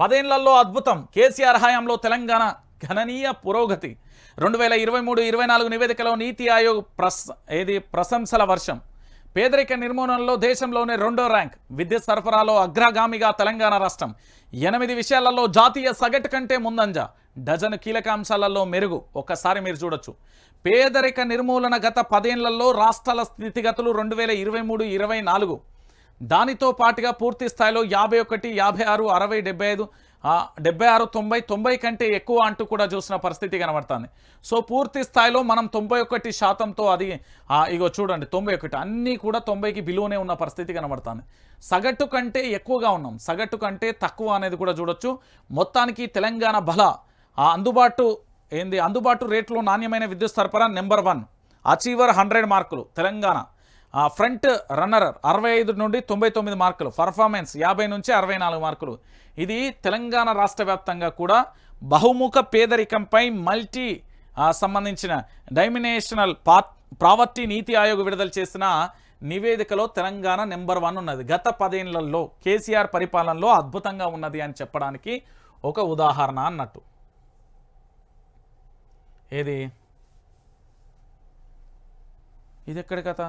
పదేళ్ళలో అద్భుతం. కేసీఆర్ హయాంలో తెలంగాణ గణనీయ పురోగతి. రెండు వేల ఇరవై మూడు ఇరవై నాలుగు నివేదికలో నీతి ఆయోగ్ ప్రస్ ఏది? ప్రశంసల వర్షం. పేదరిక నిర్మూలనలో దేశంలోనే రెండో ర్యాంక్. విద్యుత్ సరఫరాలో అగ్రగామిగా తెలంగాణ రాష్ట్రం. ఎనిమిది విషయాలలో జాతీయ సగటు కంటే ముందంజ. డజను కీలక అంశాలలో మెరుగు. ఒక్కసారి మీరు చూడొచ్చు. పేదరిక నిర్మూలన గత పదేళ్ళలో రాష్ట్రాల స్థితిగతులు రెండు వేల ఇరవై మూడు ఇరవై నాలుగు. దానితో పాటుగా పూర్తి స్థాయిలో యాభై ఒకటి యాభై ఆరు అరవై డెబ్బై ఐదు డెబ్బై ఆరు తొంభై తొంభై కంటే ఎక్కువ అంటూ కూడా చూసిన పరిస్థితి కనబడుతుంది. సో పూర్తి స్థాయిలో మనం తొంభై ఒకటి శాతంతో అది ఇగో చూడండి తొంభై ఒకటి అన్నీ కూడా తొంభైకి బిలువనే ఉన్న పరిస్థితి కనబడుతుంది. సగటు కంటే ఎక్కువగా ఉన్నాం. సగటు కంటే తక్కువ అనేది కూడా చూడొచ్చు. మొత్తానికి తెలంగాణ బల ఆ అందుబాటు ఏంది అందుబాటు రేట్లో నాణ్యమైన విద్యుత్ సరఫరా నెంబర్ వన్ అచీవర్ హండ్రెడ్ మార్కులు తెలంగాణ. ఫ్రంట్ రన్నర్ అరవై ఐదు నుండి తొంభై తొమ్మిది మార్కులు పర్ఫార్మెన్స్ యాభై నుంచి అరవై నాలుగు మార్కులు. ఇది తెలంగాణ రాష్ట్ర వ్యాప్తంగా కూడా బహుముఖ పేదరికంపై మల్టీ సంబంధించిన డైమినేషనల్ పా ప్రావర్టీ నీతి ఆయోగ్ విడుదల చేసిన నివేదికలో తెలంగాణ నెంబర్ వన్ ఉన్నది. గత పదేళ్ళలో కేసీఆర్ పరిపాలనలో అద్భుతంగా ఉన్నది అని చెప్పడానికి ఒక ఉదాహరణ అన్నట్టు. ఏది? ఇది ఎక్కడ కథ?